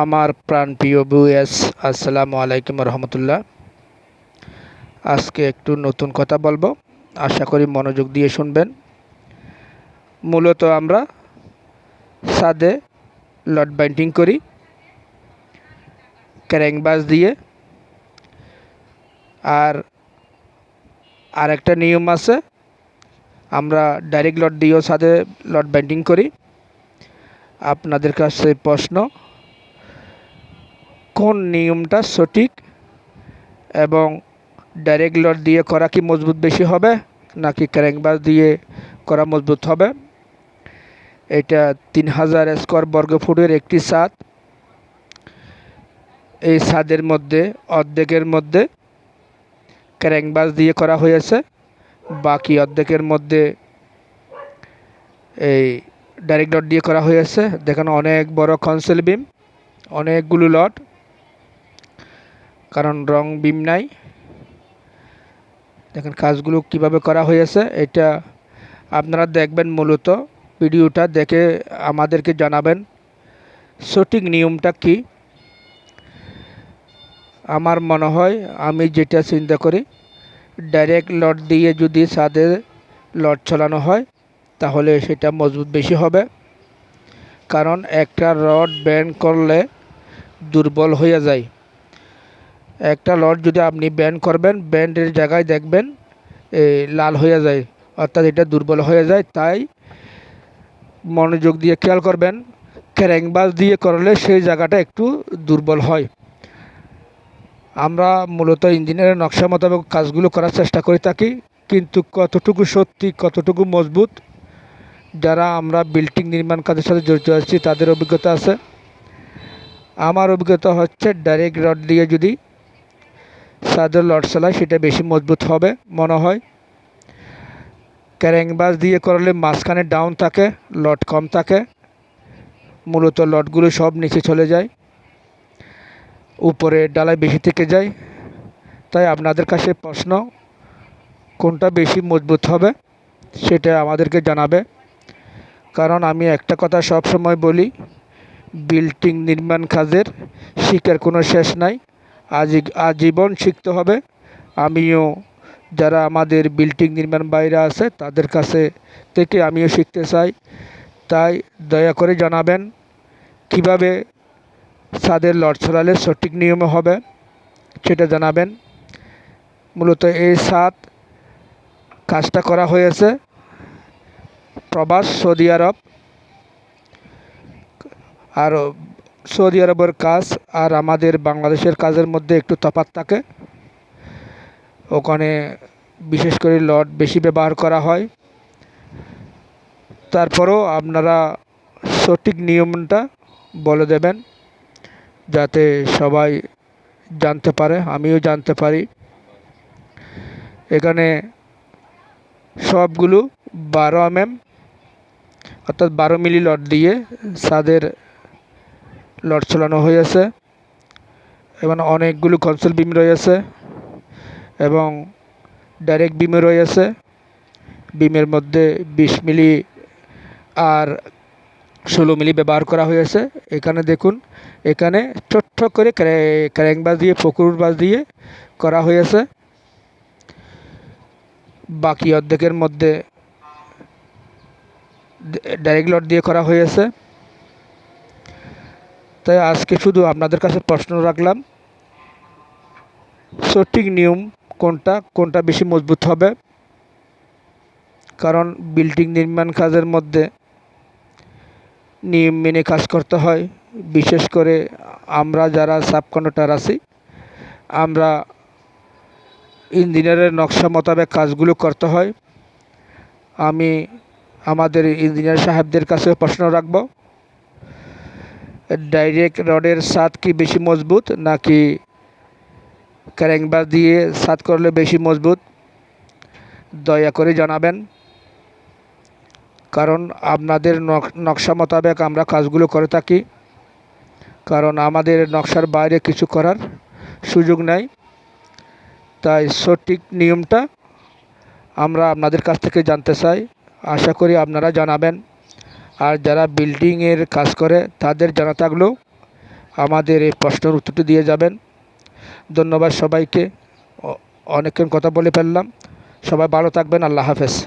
আমার প্রাণপ্রিয় বুয়েস আসসালামু আলাইকুম রহমতুল্লাহ। আজকে একটু নতুন কথা বলব। আশা করি মনোযোগ দিয়ে শুনবেন। মূলত আমরা সাদে লট বাইন্ডিং করি। ক্যারেংবাস দিয়ে। আর আরেকটা নিয়ম আছে, আমরা ডাইরেক্ট লট দিয়েও সাদে লট বাইন্ডিং করি। আপনাদের কাছে প্রশ্ন কোন নিয়মটা সঠিক এবং ডাইরেক্ট লট দিয়ে করা কি মজবুত বেশি হবে নাকি ক্র্যাঙ্কবাস দিয়ে করা মজবুত হবে? এটা তিন হাজার স্কোয়ার বর্গফুটের একটি ছাদ। এই ছাদের মধ্যে, অর্ধেকের মধ্যে ক্র্যাঙ্কবাস দিয়ে করা হয়েছে। বাকি অর্ধেকের মধ্যে এই ডাইরেক্ট লট দিয়ে করা হয়েছে। দেখেন অনেক বড় কনসেল বিম অনেকগুলো লট কারণ রং বিম নাই। দেখেন কাজগুলো কীভাবে করা হয়েছে, এটা আপনারা দেখবেন মূলত। ভিডিওটা দেখে আমাদেরকে জানাবেন সঠিক নিয়মটা কি। আমার মনে হয় আমি যেটা চিন্তা করি, ডাইরেক্ট লট দিয়ে যদি ছাদে লট চালানো হয়, তাহলে সেটা মজবুত বেশি হবে। কারণ একটা রড ব্যান্ড করলে দুর্বল হয়ে যায়। একটা লট যদি আপনি ব্যান্ড করবেন ব্যান্ডের জায়গায় দেখবেন লাল হয়ে যায়, অর্থাৎ এটা দুর্বল হয়ে যায়, তাই মনোযোগ দিয়ে খেয়াল করবেন ক্যারেংবাস দিয়ে করলে সেই জায়গাটা একটু দুর্বল হয়। আমরা মূলত ইঞ্জিনিয়ারের নকশা মোতাবেক কাজগুলো করার চেষ্টা করে থাকি, কিন্তু কতটুকু সত্যি, কতটুকু মজবুত, যারা আমরা বিল্ডিং নির্মাণ কাজের সাথে জড়িত আছি, তাদের অভিজ্ঞতা আছে। আমার অভিজ্ঞতা হচ্ছে ডাইরেক্ট রড দিয়ে যদি সাদের লট চালায় সেটা বেশি মজবুত হবে মনে হয়। ক্যারেংবাস দিয়ে করলে মাঝখানে ডাউন থাকে, লট কম থাকে। মূলত লটগুলো সব নিচে চলে যায়। উপরে ডালায় বেশি থেকে যায়। তাই আপনাদের কাছে প্রশ্ন, কোনটা বেশি মজবুত হবে? সেটা আমাদেরকে জানাবে। কারণ আমি একটা কথা সব সময় বলি, বিল্ডিং নির্মাণ কাজের শিকার কোনো শেষ নাই। আজ আজীবন শিখতে হবে। আমিও যারা আমাদের বিল্ডিং নির্মাণ বাইরে আছে, তাদের কাছে থেকে আমিও শিখতে চাই। তাই দয়া করে জানাবেন কীভাবে ছাদের লট ছড়ালে সঠিক নিয়মে হবে, সেটা জানাবেন। মূলত এই ছাদ কাজটা করা হয়েছে প্রবাস সৌদি আরব। আর সৌদি আরবের কাজ আর আমাদের বাংলাদেশের কাজের মধ্যে একটু তফাৎ থাকে। ওখানে বিশেষ করে লট বেশি ব্যবহার করা হয়। তারপরেও আপনারা সঠিক নিয়মটা বলে দেবেন, যাতে সবাই জানতে পারে, আমিও জানতে পারি। এখানে সবগুলো বারো এম অর্থাৎ বারো মিলি লট দিয়ে ছাদের লট চালানো হয়েছে এবং অনেকগুলো কনসোল বিম রয়েছে এবং ডাইরেক্ট বিমে রয়েছে বিমের মধ্যে বিশ মিলি আর ষোলো মিলি ব্যবহার করা হয়েছে এখানে দেখুন, এখানে ছোট্ট করে ক্যারেং বাস দিয়ে পুকুর বাস দিয়ে করা হয়েছে বাকি অর্ধেকের মধ্যে ডাইরেক্ট লট দিয়ে করা হয়েছে তাই আজকে শুধু আপনাদের কাছে প্রশ্ন রাখলাম। সঠিক নিয়ম কোনটা কোনটা বেশি মজবুত হবে? কারণ বিল্ডিং নির্মাণ কাজের মধ্যে নিয়ম মেনে কাজ করতে হয়। বিশেষ করে আমরা যারা সাব কন্ডাক্টার আছি, আমরা ইঞ্জিনিয়ারের নকশা মোতাবেক কাজগুলো করতে হয়। আমি আমাদের ইঞ্জিনিয়ার সাহেবদের কাছে প্রশ্ন রাখব। ডাইরেক্ট রডের সাত কি বেশি মজবুত, নাকি ক্যারেংবাস দিয়ে সাত করলে বেশি মজবুত? দয়া করে জানাবেন। কারণ আপনাদের নকশা মোতাবেক আমরা কাজগুলো করে থাকি। কারণ আমাদের নকশার বাইরে কিছু করার সুযোগ নেই। তাই সঠিক নিয়মটা আমরা আপনাদের কাছ থেকে জানতে চাই। আশা করি আপনারা জানাবেন। আর যারা বিল্ডিংয়ের কাজ করে, তাদের জানা থাকলেও আমাদের এই প্রশ্নের উত্তরটি দিয়ে যাবেন। ধন্যবাদ সবাইকে। অনেকক্ষণ কথা বলে ফেললাম। সবাই ভালো থাকবেন। আল্লাহ হাফেজ।